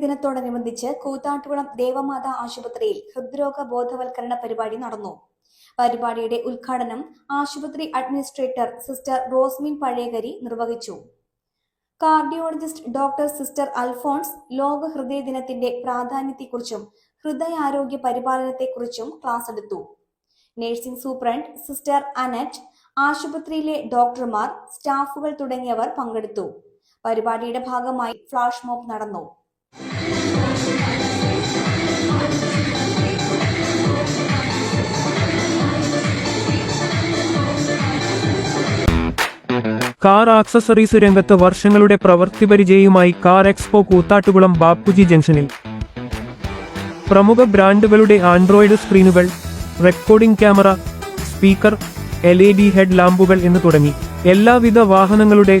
ദിനത്തോടനുബന്ധിച്ച് കൂത്താട്ടുകുളം ദേവമാതാ ആശുപത്രിയിൽ ഹൃദ്രോഗ ബോധവൽക്കരണ പരിപാടി നടന്നു. പരിപാടിയുടെ ഉദ്ഘാടനം ആശുപത്രി അഡ്മിനിസ്ട്രേറ്റർ സിസ്റ്റർ റോസ്മിൻ പഴയകരി നിർവഹിച്ചു. കാർഡിയോളജിസ്റ്റ് ഡോക്ടർ സിസ്റ്റർ അൽഫോൺസ് ലോക ഹൃദയ ദിനത്തിന്റെ പ്രാധാന്യത്തെക്കുറിച്ചും ഹൃദയാരോഗ്യ പരിപാലനത്തെക്കുറിച്ചും ക്ലാസ് എടുത്തു. നഴ്സിംഗ് സൂപ്രണ്ട് സിസ്റ്റർ അനറ്റ് ആശുപത്രിയിലെ ഡോക്ടർമാർ സ്റ്റാഫുകൾ തുടങ്ങിയവർ പങ്കെടുത്തു. പരിപാടിയുടെ ഭാഗമായി ഫ്ലാഷ് മോബ് നടന്നു. കാർ ആക്സസറീസ് രംഗത്ത് വർഷങ്ങളുടെ പ്രവൃത്തി പരിചയവുമായി കാർ എക്സ്പോ കൂത്താട്ടുകുളം ബാപ്പുജി ജംഗ്ഷനിൽ. പ്രമുഖ ബ്രാൻഡുകളുടെ Android സ്ക്രീനുകൾ recording camera speaker L E D head ലാമ്പുകൾ എന്ന് തുടങ്ങി. എല്ലാവിധ വാഹനങ്ങളുടെ